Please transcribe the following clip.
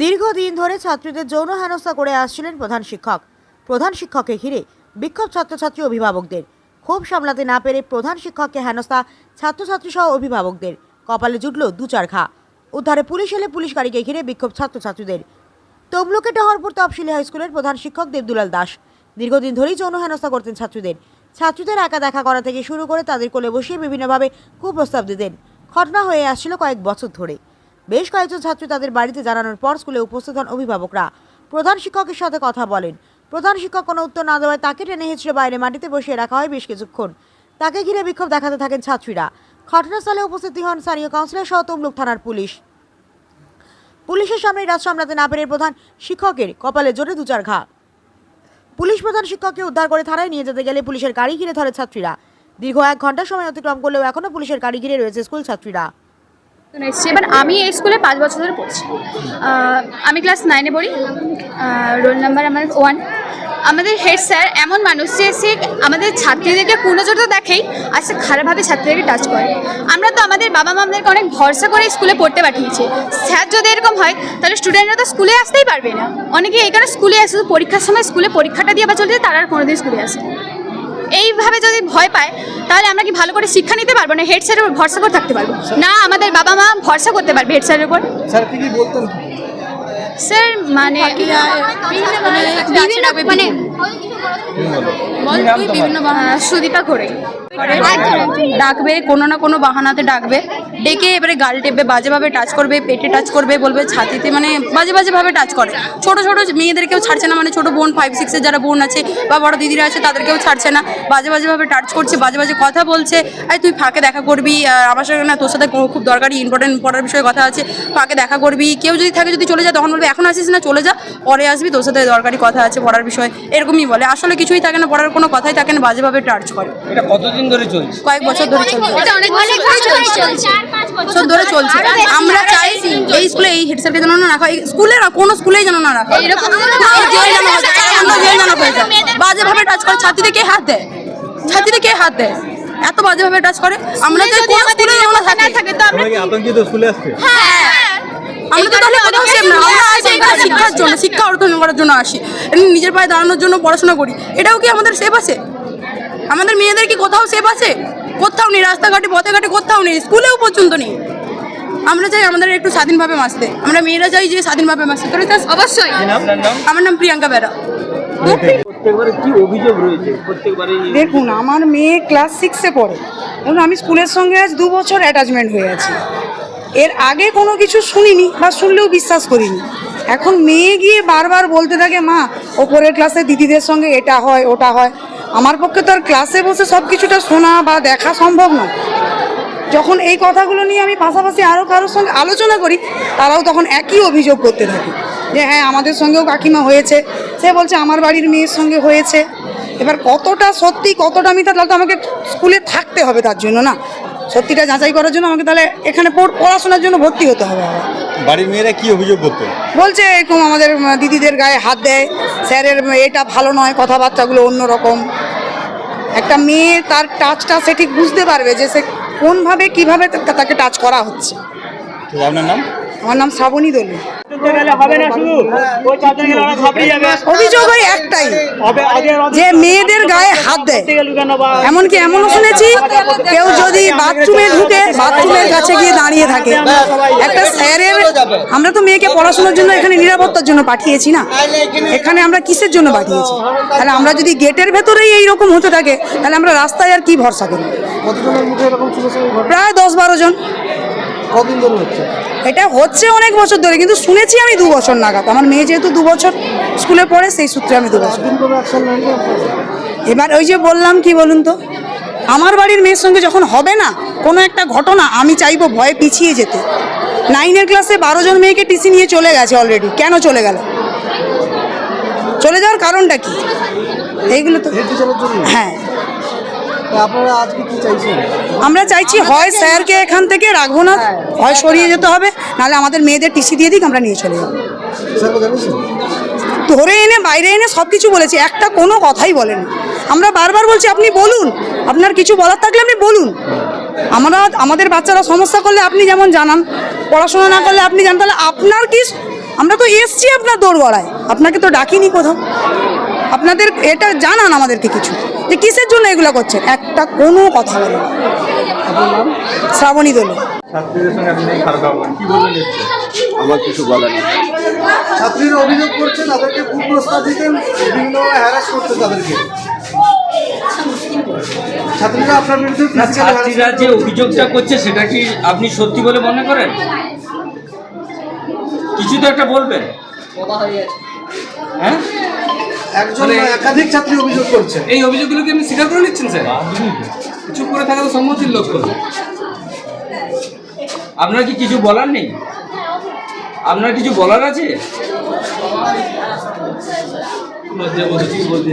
দীর্ঘদিন ধরে ছাত্রীদের যৌন হেনস্থা করে আসছিলেন প্রধান শিক্ষক। প্রধান শিক্ষককে ঘিরে বিক্ষোভ ছাত্রছাত্রী অভিভাবকদের। ক্ষোভ সামলাতে না পেরে প্রধান শিক্ষককে হেনস্থা ছাত্রছাত্রী সহ অভিভাবকদের। কপালে জুটল দু চার ঘা। উদ্ধারে পুলিশ এলে পুলিশ গাড়িকে ঘিরে বিক্ষোভ ছাত্রছাত্রীদের। তমলুকে টহরপুর তফসিলি হাই স্কুলের প্রধান শিক্ষক দেবদুলাল দাস। দীর্ঘদিন ধরেই যৌন হেনস্থা করতেন ছাত্রীদের। ছাত্রীদের একা দেখা করা থেকে শুরু করে তাদের কোলে বসিয়ে বিভিন্নভাবে কুপ্রস্তাব দিতেন। ঘটনা হয়ে আসছিল কয়েক বছর ধরে। বেশ কয়েকজন ছাত্রী তাদের বাড়িতে জানানোর পর স্কুলে উপস্থিত হন অভিভাবকরা। প্রধান শিক্ষকের সাথে কথা বলেন। প্রধান শিক্ষক কোনো উত্তর না দেওয়ায় তাকে টেনে হেঁচড়ে বাইরে মাটিতে বসিয়ে রাখা হয় বেশ কিছুক্ষণ। তাকে ঘিরে বিক্ষোভ দেখাতে থাকেন ছাত্রীরা। ঘটনাস্থলে উপস্থিত হন স্থানীয় কাউন্সিলর সহ তমলুক থানার পুলিশ। পুলিশের সামনে রাত সামলাতে না পেরে প্রধান শিক্ষকের কপালে জোরে দু চার ঘা। পুলিশ প্রধান শিক্ষককে উদ্ধার করে থানায় নিয়ে যেতে গেলে পুলিশের গাড়ি ঘিরে ধরে ছাত্রীরা। দীর্ঘ এক ঘণ্টা সময় অতিক্রম করলেও এখনও পুলিশের গাড়ি ঘিরে রয়েছে স্কুল ছাত্রীরা। এসেছি। এবার আমি এই স্কুলে পাঁচ বছর ধরে পড়ছি। আমি ক্লাস নাইনে পড়ি। রোল নাম্বার আমার ওয়ান আমাদের হেড স্যার এমন মানুষ যে সে আমাদের ছাত্রীদেরকে পূর্ণজোর তো দেখেই আর সে খারাপভাবে ছাত্রীদেরকে টাচ করে। আমরা তো আমাদের বাবা মামদেরকে অনেক ভরসা করে স্কুলে পড়তে পাঠিয়েছি। স্যার যদি এরকম হয়, তাহলে স্টুডেন্টরা তো স্কুলে আসতেই পারবে না। অনেকে এই কারণে স্কুলে আসে পরীক্ষার সময় স্কুলে পরীক্ষাটা দিয়ে আবার চলে যায়, তারা আর কোনোদিন স্কুলে আসে। এইভাবে যদি ভয় পায় তাহলে আমরা কি ভালো করে শিক্ষা নিতে পারব? না হেড স্যারের উপর ভরসা করে থাকতে পারব? না আমাদের বাবা মা ভরসা করতে পারবে হেড স্যারের উপর। স্যার কি কি বলতেন? স্যার মানে বিভিন্ন মানে বিভিন্ন সুদীপা করে ডাকবে কোনো না কোনো বাহানাতে ডাকবে। ডেকে এবারে গাল টেপবে বাজেভাবে টাচ করবে পেটে টাচ করবে বলবে ছাতিতে মানে বাজে বাজেভাবে টাচ করে। ছোট ছোট মেয়েদেরকেও ছাড়ছে না মানে ছোট বোন ফাইভ সিক্সের যারা বোন আছে বা বড় দিদিরা আছে তাদেরকেও ছাড়ছে না। বাজে বাজেভাবে টাচ করছে বাজে বাজে কথা বলছে। আই তুই ফাঁকে দেখা করবি আর আমার সাথে না তোর সাথে খুব দরকারি ইম্পর্টেন্ট পড়ার বিষয়ে কথা আছে। ফাঁকে দেখা করবি। কেউ যদি থাকে যদি চলে যায় তখন বলবে এখন আসিস না চলে যা। পরে আসবি তোর সাথে দরকারি কথা আছে পড়ার বিষয়ে। এরকমই বলে। আসলে কিছুই থাকে না পড়ার কোনো কথাই থাকে না বাজেভাবে টাচ করে। এটা কতদিন ধরে চলছে? কয়েক বছর ধরে চলছে। এটা অনেক অনেক চলছে। বছর ধরে চলছে। আমরা চাই এই স্কুলে এই হেড স্যারকে যেন না রাখা স্কুলে না কোনো স্কুলেই যেন না রাখা। এরকম হয়ে হয়ে। বাজেভাবে টাচ করে ছাত্রীদের কে হাত দেয়? ছাত্রীদের কে হাত দেয়? এত বাজেভাবে টাচ করে। আমরা চাই কোনো স্কুলে যেন না থাকে। থাকে তো আমরা আতঙ্কিত স্কুলে আসছে? আমরা তো তাহলে কোথাও সেভ না আমরা আসি এখানে শিক্ষার জন্য শিক্ষা অর্জন করার জন্য আসি। নিজের পায়ে দাঁড়ানোর জন্য পড়াশোনা করি। এটাও কি আমাদের সেভ আছে? আমাদের মেয়েদের কি কোথাও সেভ আছে? কোথাও নেই রাস্তাঘাটে পথে ঘাটে কোথাও নেই স্কুলেও পর্যন্ত নেই। আমরা চাই আমাদের একটু স্বাধীনভাবে বাঁচতে আমরা মেয়েরা চাই যে স্বাধীনভাবে বাঁচতে তোরা চাস অবশ্যই। আমার নাম প্রিয়াঙ্কা বেরা। দেখুন আমার মেয়ে ক্লাস সিক্সে পড়ে। এবং আমি স্কুলের সঙ্গে আজ দু বছর অ্যাটাচমেন্ট হয়ে আছি। এর আগে কোনো কিছু শুনিনি বা শুনলেও বিশ্বাস করিনি। এখন মেয়ে গিয়ে বারবার বলতে থাকে, মা, ওপরের ক্লাসে দিদিদের সঙ্গে এটা হয়, ওটা হয়। আমার পক্ষে তো আর ক্লাসে বসে সব কিছুটা শোনা বা দেখা সম্ভব নয়। যখন এই কথাগুলো নিয়ে আমি পাশাপাশি আরও কারোর সঙ্গে আলোচনা করি, তারাও তখন একই অভিযোগ করতে থাকে যে হ্যাঁ আমাদের সঙ্গেও কাকিমা হয়েছে। সে বলছে, আমার বাড়ির মেয়ের সঙ্গে হয়েছে। এবার কতটা সত্যি, কতটা মিথ্যা, তাহলে তো আমাকে স্কুলে থাকতে হবে তার জন্য না। সত্যিটা যাচাই করার জন্য আমাকে তাহলে এখানে পড়- পড়াশোনার জন্য ভর্তি হতে হবে বাড়ির মেয়েরা কি অভিযোগ করতো? বলছে এরকম আমাদের দিদিদের গায়ে হাত দেয়। স্যারের এটা ভালো নয় কথাবার্তাগুলো অন্যরকম। একটা মেয়ে তার টাচটা সে ঠিক বুঝতে পারবে যে সে কোনভাবে কীভাবে তাকে টাচ করা হচ্ছে। আপনার নাম? আমার নাম শ্রাবণী দলু। হবে না শুধু? ওই চারজন গেলে ওরা ঘাবড়ে যাবে। অভিযোগ ওই একটাই। যে মেয়েদের গায়ে হাত দেয়। এমনকি এমনও শুনেছি কেউ যদি বাথরুমে ঢুকে বাথরুমের কাছে গিয়ে দাঁড়িয়ে থাকে। একটা স্যারের আমরা তো মেয়েকে পড়াশোনার জন্য এখানে নিরাপত্তার জন্য পাঠিয়েছি না। এখানে আমরা কিসের জন্য পাঠিয়েছি? তাহলে আমরা যদি গেটের ভেতরেই এইরকম হতে থাকে তাহলে আমরা রাস্তায় আর কি ভরসা করি? প্রায় দশ বারো জন। কদিন ধরে হচ্ছে? এটা হচ্ছে অনেক বছর ধরে কিন্তু শুনেছি আমি দু বছর নাগাদ। আমার মেয়ে যেহেতু দু বছর স্কুলে পড়ে সেই সূত্রে আমি দু বছর। এবার ওই যে বললাম কি বলুন তো? আমার বাড়ির মেয়ের সঙ্গে যখন হবে না কোনো একটা ঘটনা আমি চাইব ভয়ে পিছিয়ে যেতে। নাইনের ক্লাসে বারো জন মেয়েকে টিসি নিয়ে চলে গেছে অলরেডি কেন চলে গেল? চলে যাওয়ার কারণটা কি? এইগুলো তো হ্যাঁ। আপনারা আজকে কি চাইছেন? আমরা চাইছি হয় স্যারকে এখান থেকে রাখব না হয়। সরিয়ে যেতে হবে নাহলে আমাদের মেয়েদের টিসি দিয়ে দিক আমরা নিয়ে চলে যাব। ধরে এনে বাইরে এনে সব কিছু বলেছি একটা কোনো কথাই বলেন। আমরা বারবার বলছি আপনি বলুন আপনার কিছু বলার থাকলে আপনি বলুন। আমরা আমাদের বাচ্চারা সমস্যা করলে আপনি যেমন জানান পড়াশোনা না করলে আপনি জানান তাহলে আপনার কি আমরা তো এসছি আপনার দোরগড়ায় আপনাকে তো ডাকিনি কোথাও। আপনাদের এটা জানান আমাদেরকে কিছু। যে কিসের জন্য এগুলো করছেন? একটা কোনো কথা বলেন। শ্রাবণী দোল আমার কিছু বলার নেই। ছাত্রীরা অভিযোগ করছে তাদেরকে কুপ্রস্তাব দিতে বিভিন্ন হ্যারাস করতে তাদেরকে। ছাত্রীরা আপনার বিরুদ্ধে না physical harassment ছাত্রীরা যে অভিযোগটা করছে সেটা কি আপনি সত্যি বলে মনে করেন? কিছু তো একটা বলবেন। হ্যাঁ? একজন একাধিক ছাত্রী অভিযোগ করছে। এই অভিযোগগুলোকে আপনি স্বীকার করে নিচ্ছেন স্যার? চুপ করে থাকা তো সম্মতির লক্ষ্য আপনার কি কিছু বলার নেই? আপনার কিছু বলার আছে? লজ্জা বলছি বলতে